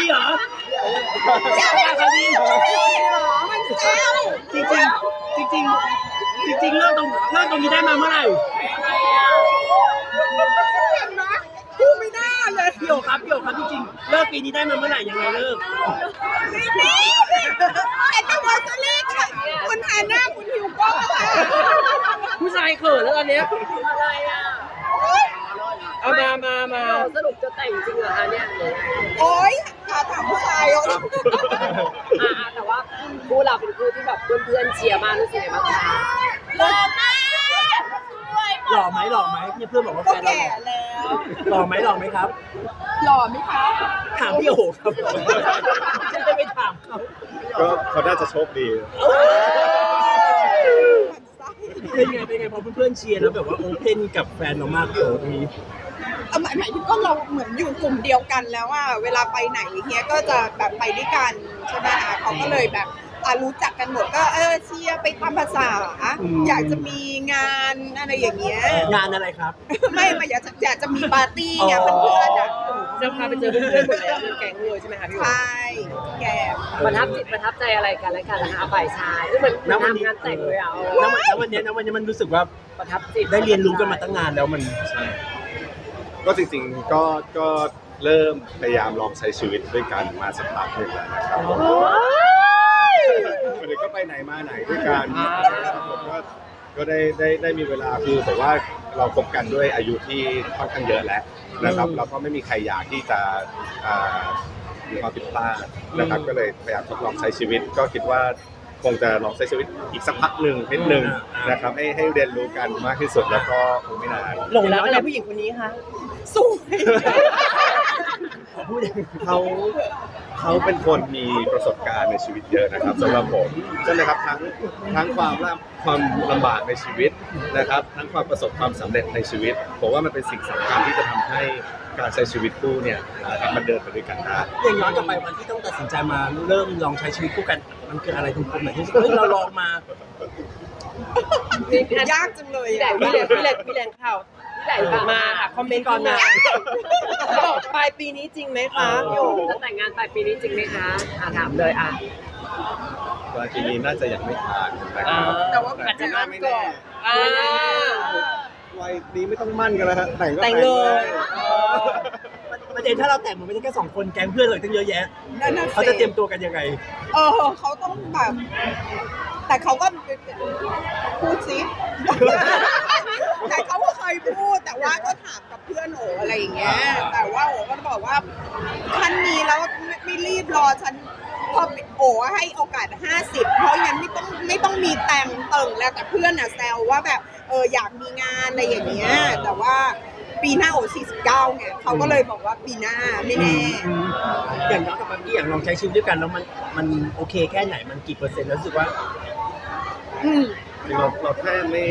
ดีเหรอข่าวดีมันแซวจริงจริงจริงจริงๆจริงๆเลิกตรงเลิกตรงนี้ได้มาเมื่อไหร่เห็นไหมพูดไม่น่าเลยพี่โอครับพี่โอครับจริงๆเลิกปีนี้ได้มาเมื่อไหร่ยังไงเลิกนี่นี่แอนนาเวอร์ซารีค่ะคุณฮาน่าคุณฮิวโก้ค่ะผู้ชายเขินแล้วตอนเนี้ยอะไรอะเอามามามาสรุปจะแต่งจริงเหรอคะเนี่ยหรือไงโอ๊ยหา ถามผู้ชายอะอ่าแต่ว่าคู่เราเป็นคู่ที่แบบเพื่อนๆเชียร์มากรู้สึกไงบ้างคะหล่อมากหล่อไหมหล่อไหมเนี่ยเพื่อนบอกว่าก็แฟนเราแก่แล้วหล่อไหมหล่อไหมครับ หล่อไหมคะถามพี่โอครับฉันจะไปถามเขาก็เขาน่าจะโชคดี เป็นไงเป็นไงพอเพื่อนๆเชียร์แล้วแบบว่าโอเพนกับแฟนเรามากพี่โอตรงนี้ เอาหมายหมายถึงก็เราเหมือนอยู่กลุ่มเดียวกันแล้วว่าเวลาไปไหนเฮียก็จะแบบไปด้วยกันใช่ไหมคะเขาก็เลยแบบอะรู้จักกันหมดก็เออเชียร์ไปตามภาษา อืม อยากจะมีงานอะไรอย่างเงี้ย งานอะไรครับ ไม่มาอยากจะอยากจะมีปาร์ตี้ไงเพื่อนๆอะจะพาไปเจอเพื่อนๆหมดแล้วเป็นแก๊งเลยใช่ไหมคะพี่ใช่แกประทับจิตประทับใจอะไรกันและกันนะคะฝ่ายชายคือเหมือนณวันนี้ทำงานแต่งเลยอะแล้ววันแล้ววันเนี้ยนะวันนี้มันรู้สึกว่าประทับจิตได้เรียนรู้กันมาตั้งนานแล้วมันใช่ ก็จริงๆก็ก็เริ่มพยายามลองใช้ชีวิตด้วยกันมาสักพักหนึ่งแล้วนะครับวันนี้ก็ไปไหนมาไหนด้วยกันนะครับผมก็ก็ได้ได้ได้มีเวลาคือแต่ว่าเราคบกันด้วยอายุที่ค่อนข้างเยอะแล้วนะครับอืมเราก็ไม่มีใครอยากที่จะอ่ามีความผิดพลาดนะครับอืมก็เลยพยายามทดลองใช้ชีวิตก็คิดว่า คงจะลองใช้ชีวิตอีกสักพักหนึ่งนิดนึงนะครับให้ให้เรียนรู้กันมากที่สุดแล้วก็คงไม่นานหลงรักอะไรผู้หญิงคนนี้คะสวยขอ พูดเองเขาเขาเป็นคนมีประสบการณ์ในชีวิตเยอะนะครับสำหรับผมใช่ไหมครับทั้งทั้งความลำความลำบากในชีวิตนะครับ ทั้งความประสบความสำเร็จในชีวิตผมว่ามันเป็นสิ่งสำคัญที่จะทำให้การใช้ชีวิตคู่เนี่ยนะครับมันเดินไปด้วยกันได้ อย่างย้อนกลับไปวันที่ต้องตัดสินใจมาเริ่มลองใช้ชีวิตคู่กัน มันเกิดอะไรตรงๆไหนที่รู้สึกเฮ้ยเราลองมา ยากจังเลยพี่แหลอะ กพี่แหลกพี่แหลกพี่แหลกข่าว พี่แหลกฝากมาค่ะคอมเมนต์ก่อนนะบอกปลายปีนี้จริงไหมคะพี่โอจะแต่งงานปลายปีนี้จริงไหมคะอ่าถามเลยอะปลายปีนี้น่าจะยังไม่ทานนะครับแต่ว่าแต่ก็ไม่แน่อ่าวัยนี้ไม่ต้องมั่นกันแล้วฮะแต่งก็แต่งเลยประเด็นถ้าเราแต่งมันไม่ได้แค่สองคนแก๊งเพื่อนเลยตั้งเยอะแยะนั่นน่ะสิเขาจะเตรียมตัวกันยังไง เออเขาต้องแบบแต่เขาก็พูดสิแต่เขาก็เค ยพูดแต่ว่าก็ถามกับเพื่อนโออะไรอย่างเงี้ย แต่ว่าโอก็บอกว่าขั้นนี้แล้วไม่ไม่รีบรอฉันพอโอให้โอกาส 50 เพราะงั้นไม่ต้องไม่ต้องมีแต่งเติ่งแล้วแต่เพื่อนอะแซวว่าแบบเอออยากมีงานอะไรอย่างเงี้ย แต่ว่าปีหน้าโอ49ไงเขาก็เลยบอกว่าปีหน้าไม่แน่ อย่างย้อนกลับไปที่อย่างลองใช้ชีวิตด้วยกันแล้วมันมันโอเคแค่ไหนมันกี่เปอร์เซ็นต์แล้วรู้สึกว่า อืม คือเราเราแทบไม่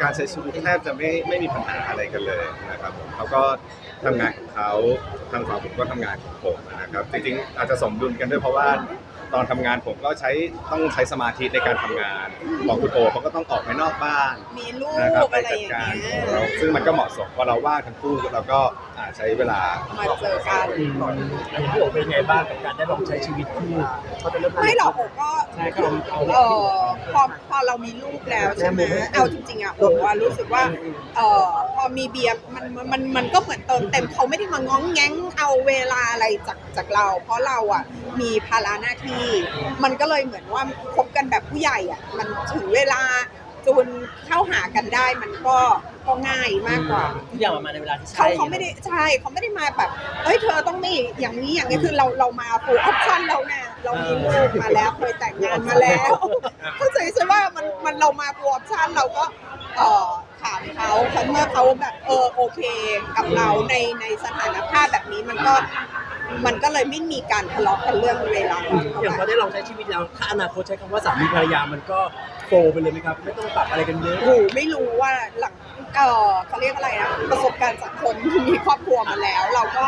การใช้ชีวิตแทบจะไม่ไม่มีปัญหาอะไรกันเลยนะครับผมเขาก็ทำงานของเขาทางฝั่งผมก็ทำงานของผมนะครับจริงๆอาจจะสมดุลกันด้วยเพราะว่า ตอนทำงานผมก็ใช้ต้องใช้สมาธิในการทำงานของคุณโอเขาก็ต้องออกไปนอกบ้านมีลูกนะครับไปอะไรจัอดย่างการ เงี้ของยเราซึ่งมันก็เหมาะสมพอเราว่างทั้งคู่เราก็อ่าใช้เวลา มาเจอกัน อืมอันนี้พี่โอเป็นไงบ้างกับการได้ลองใช้ชีวิตคู่เขาจะเริ่มไม่หรอกโอก็ใช่ครับเอา เออพอพอเรามีลูกแล้วใช่ไหมเอาจริงๆอะโอว่ารู้สึกว่าเออพ อมีเบียร์มันมันมันก็เหมือนเติมเต็มเขาไม่ได้มาง้องแง้งเอาเวลาอะไรจากจากเรา เพราะเราอะมีภาระหน้าที่ มันก็เลยเหมือนว่าคบกันแบบผู้ใหญ่อะมันถึงเวลาจูนเข้าหากันได้มันก็ก็ง่ายมากกว่าทุกอย่างมันมาในเวลาที่เขาใช่เขาไม่ได้ใช่เขาไม่ได้มาแบบเอ้ยเธอต้องไม่อย่างนี้อย่างนี้คือเราเรามาฟูลออปชั่นเราไงเรามีลูกมาแล้วเคยแต่งงานมาแล้วเข้าใจใช่ว่ามันมันเรามาฟูลออปชั่นเราก็เอ่อ ถามเขาเขาเมื่อเขาแบบเออโอเคกับเราในในสถานภาพแบบนี้มันก็มันก็เลยไม่มีการทะเลาะกันเรื่องเวลาอย่างพอได้ลองใช้ชีวิตแล้วถ้าอนาคตใช้คำว่าสามีภรรยามันก็โฟไปเลยไหมครับ ไม่ต้องปรับอะไรกันเยอะโอ้โหไม่รู้ว่าหลังเออเขาเรียกอะไรนะประสบการณ์จากคนที่มีครอบครัวมาแล้ว เราก็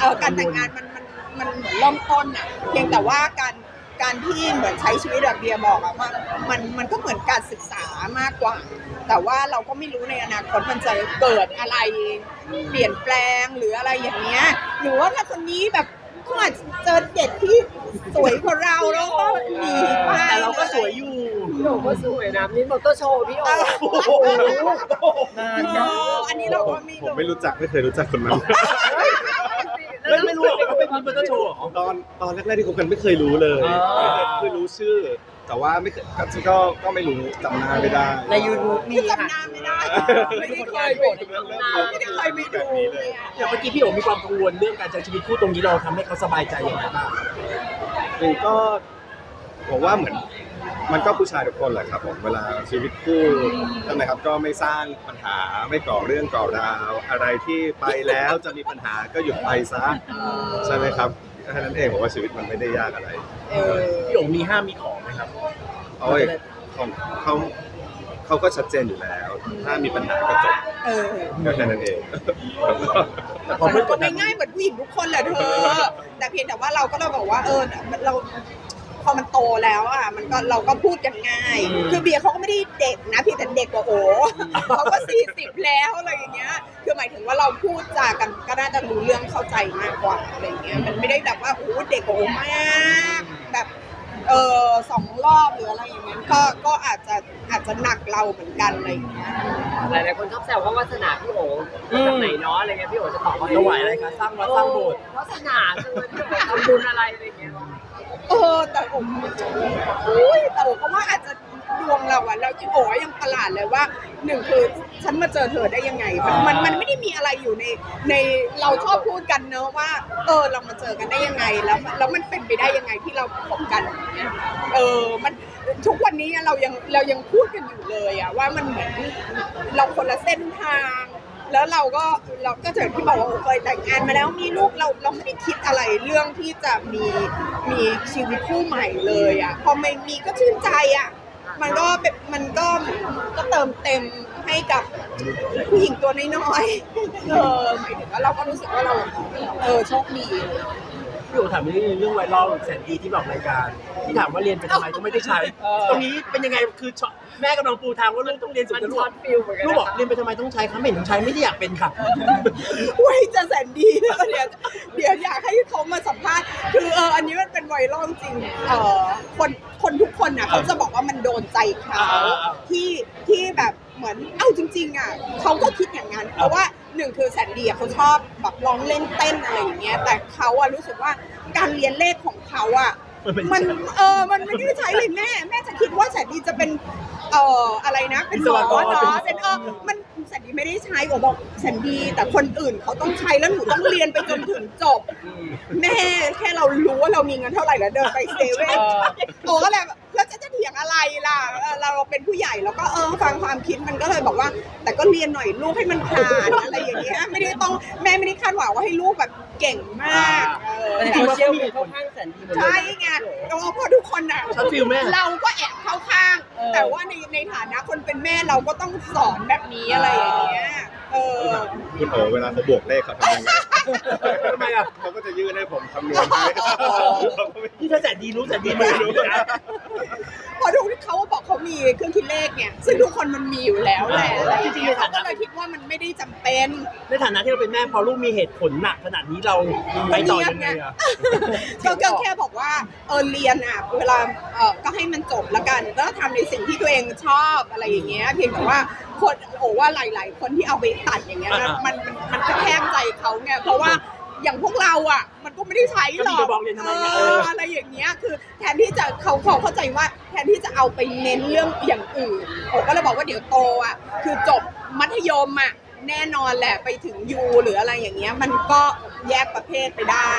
เออการแต่งงานมันมันมันเหมือนเริ่มต้นอะเพียงแต่ว่าการ การที่เหมือนใช้ชีวิตแบบเบียร์บอกอะมันมันมันก็เหมือนการศึกษามากกว่า แต่ว่าเราก็ไม่รู้ในอนาคตมันจะเกิดอะไรเปลี่ยนแปลงหรืออะไรอย่างเงี้ยหรือว่าถ้าคนนี้แบบเขาอาจจะเจอเด็กที่สวยกว่าเราแล้วก็หนีไปแต่เราก็สวยอยู่พี่โอ๋ก็สวยนะมิสมอเตอร์โชว์พี่โอ๋โอ้โหเอออันนี้เราก็ไม่ผมรู้ไม่รู้จักไม่เคยรู้จักคนนั้นไม่ไม่รู้ เหรอเขาเป็นมิสมอเตอร์โชว์เหรอ ตอนตอนแรกๆที่คบกันไม่เคยรู้เลยอ๋อ ไม่เคยคือรู้ชื่อ แต่ว่าไม่เคยก็ก็ก็ไม่รู้จำหน้าไม่ได้ในยูทูบมีคือค่ะ จำหน้าไม่ได้ ไม่ได้เคยไปเริ่มไม่เริ่มได้เคยไปดูเลยอะ อย่างเมื่อกี้พี่โอ๋มีความกังวลเรื่องการใช้ชีวิตคู่ตรงนี้เราทำให้เขาสบายใจยังไงบ้างจริงก็ผมว่าเหมือน มันก็ผู้ชายทุกคนแหละครับผมเวลาชีวิตคู่ใช่ไหมครับก็ไม่สร้างปัญหาไม่ก่อเรื่องก่อราว อะไรที่ไปแล้วจะมีปัญหาก็หยุดไปซะใช่ไหมครับแค่นั้นเองผมว่าชีวิตมันไม่ได้ยากอะไรเออพี่โอ๋มีห้ามมีของไหมครับโอ้ยของเขาเขาก็ชัดเจนอยู่แล้ว ถ้ามีปัญหาก็จบเออก็แค่นั้นเองแต่พอมัไม่นกก็ดดัไม่นง่ายเหมือนผู้หญิงทุกคนแหละเธอ แต่เพียงแต่ว่าเราก็เราบอกว่าเออเราพ อมันโตแล้วอะมันก็เราก็พูดกันง่าย คือเบียร์เขาก็ไม่ได้เด็กนะเพียงแต่เด็กกว่าโอเขาก็สี่สิบแล้วอะไรอย่างเงี้ย คือหมายถึงว่าเราพูดจากันก็น่าจะรู้เรื่องเข้าใจมากกว่าอะไรอย่างเงี้ยมันไม่ได้แบบว่าโอ้เด็กกว่าโอมากแบบเออสองรอบหรืออะไรอย่างเงี้ยก็ก็อาจจะอาจจะหนักเราเหมือนกันอะไรอย่างเงี้ยหลายๆคนชอบแซวว่าวาสนาพี่โอ๋มาจากไหนเนาะอะไรเงี้ยพี่โอ๋จะตอบว่าถวายอะไรคะสร้างวัดสร้างโบสถ์วาสนาจังเลยพี่โอ๋ทำบุญอะไรอะไรเงี้ย เออแต่ผมอุ้ยแต่ผมก็ว่าอาจจะดวงเราอะเราโอ้ยยังประหลาดเลยว่าหนึ่งคือฉันมาเจอเธอได้ยังไง มันมันไม่ได้มีอะไรอยู่ในในเราชอบพูดกันเนอะว่า เออเรามาเจอกันได้ยังไงแล้วแล้วมันเป็นไปได้ยังไงที่เราคบกันเงี้ยเออมันทุกวันนี้เรายังเรายังพูดกันอยู่เลยอะว่ามันเหมือนเราคนละเส้นทาง แล้วเราก็เราก็เจอที่บอกว่าเคยแต่งงานมาแล้วมีลูกเราเราไม่ได้คิดอะไรเรื่องที่จะมีมีชีวิตคู่ใหม่เลยอะพอไม่มีก็ชื่นใจอะมันก็เป็นมันก็ก็เติมเต็มให้กับผู้หญิงตัวน้อยๆเออหมายถึงว่าเราก็รู้สึกว่าเราเออโชคดี พี่โอ๋ถามเรื่องเรื่องไวรัลแสนดีที่บอกรายการ ที่ถามว่าเรียนไปทำไมก็ไม่ได้ใช้ ตรงนี้เป็นยังไงคือช็อตแม่กำลังปูทางว่าลูกต้องเรียนสุดมันจะลูช็กอตฟิลเหมือนกันลูกนะบอกคะเรียนไปทำไมต้องใช้คะไม่เห็นต้องใช้ไม่ได้อยากเป็นค่ะไว้จะแสนดีนะเดี๋ยวเดี๋ยวอยากให้เขามาสัมภาษณ์คือเอออันนี้มันเป็นไวรัลจริงเออคนคนทุกคนน่ะเขาจะบอกว่ามันโดนใจเขาอ่าที่ที่แบบเหมือนเอ้าจริง ๆอะเขาก็คิดอย่างนั้นเพราะว่าหนึ่งคือแสนดีอะเขาชอบแบบร้องเล่นเต้นอะไรอย่างเงี้ยแต่เขาอะรู้สึกว่าการเรียนเลขของเขาอะ มันไม่มันใช่เออมันไม่ได้ใช้เลยแม่แม่จะคิดว่าแสนดีจะเป็นเอ่ออะไรนะ เป็นหมอวิศวกรเนาะเป็นเออมันแสนดีไม่ได้ใช้โอบอกแสนดี แต่คนอื่นเขาต้องใช้แล้วหนูต้องเรียนไปจนถึงจบ แม่แค่เรารู้ว่าเรามีเงินเท่าไหร่แล้วเดินไปเซเว่นโอ้ก็เลยแบบแล้วจะจะเถียงอะไรล่ะเออเราเป็นผู้ใหญ่แล้วก็เออฟังความคิดมันก็เลยบอกว่า แต่ก็เรียนหน่อยลูกให้มันผ่านอะไรอย่างเงี้ยไม่ได้ต้องแม่ไม่ได้คาดหวังว่าให้ลูกแบบ เก่งมากเออแต่แต่โซว่าเชียลมีเข้าข้างแสนดีหมดเลยใช่ไงเพราะทุกคนอะช็อตฟิลแม่ เราก็แอบเข้าข้าง เออ แต่ว่าในในฐานะคนเป็นแม่เราก็ต้องสอนแบบนี้อะไรอย่างเงี้ยเออ คุณโอเวลาเขาบวกเลขเขาทำยังไง ทำไมอะเขาก็จะยื่นให้ผมคำนวณให้เราก็ไม่ที่ถ้าแสนดีรู้แสนดีไม่รู้นะพอทุกที่เขาบอกเขามีเครื่องคิดเลขเนี่ย ซึ่งทุกคนมันมีอยู่แล้วแหละอะไรอย่างเงี้ยเขาก็เลยคิดว่ามันไม่ได้จำเป็น ในฐานะที่เราเป็นแม่พอลูกมีเหตุผลหนักขนาดนี้เราไปต่อยังไงอะ ก็ก็แค่บอกว่าเออเรียนอะเวลาเออก็ให้มันจบละกัน ก็ทำในสิ่งที่ตัวเองชอบอะไรอย่างเงี้ยเพียงแต่ว่า คนโอ้ว่าหลาย ๆ คนที่เอาไปตัดอย่างเงี้ยนะอ่าๆมันมันมันกระแทกใจเขาไงเพราะว่าอย่างพวกเราอะ มันก็ไม่ได้ใช้หรอกก็มีกระบอกเรียนทำไมเนี่ยเอออะไรอย่างเงี้ยคือ แทนที่จะเขาเขาเข้าใจว่า แทนที่จะเอาไปเน้นเรื่องอย่างอื่นโอ้ก็เลยบอกว่าเดี๋ยวโตอะคือจบมัธยมอะแน่นอนแหละไปถึงยูหรืออะไรอย่างเงี้ย มันก็แยกประเภทไปได้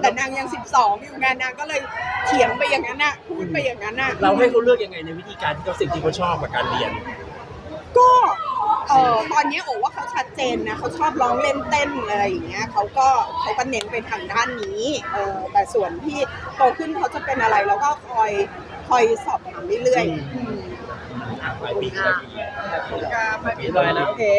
แต่นางยัง 12 อยู่ไงนางก็เลยเถียงไปอย่างนั้นน่ะพูดไปอย่างนั้นน่ะ เราให้เขาเลือกยังไงในวิธีการที่เขาสิ่งที่เขาชอบกับการเรียน ก็เออตอนเนี้ยโอ้ว่าเขาชัดเจนนะเขาชอบร้องเล่นเต้นอะไรอย่างเงี้ยเขาก็เขาก็เน้นไปทางด้านนี้เออแต่ส่วนที่โตขึ้นเขาจะเป็นอะไรเราก็คอยคอยสอบถามเรื่อยๆอืมปลายปีค่ะปลายปีไปปีเลยนะโอเค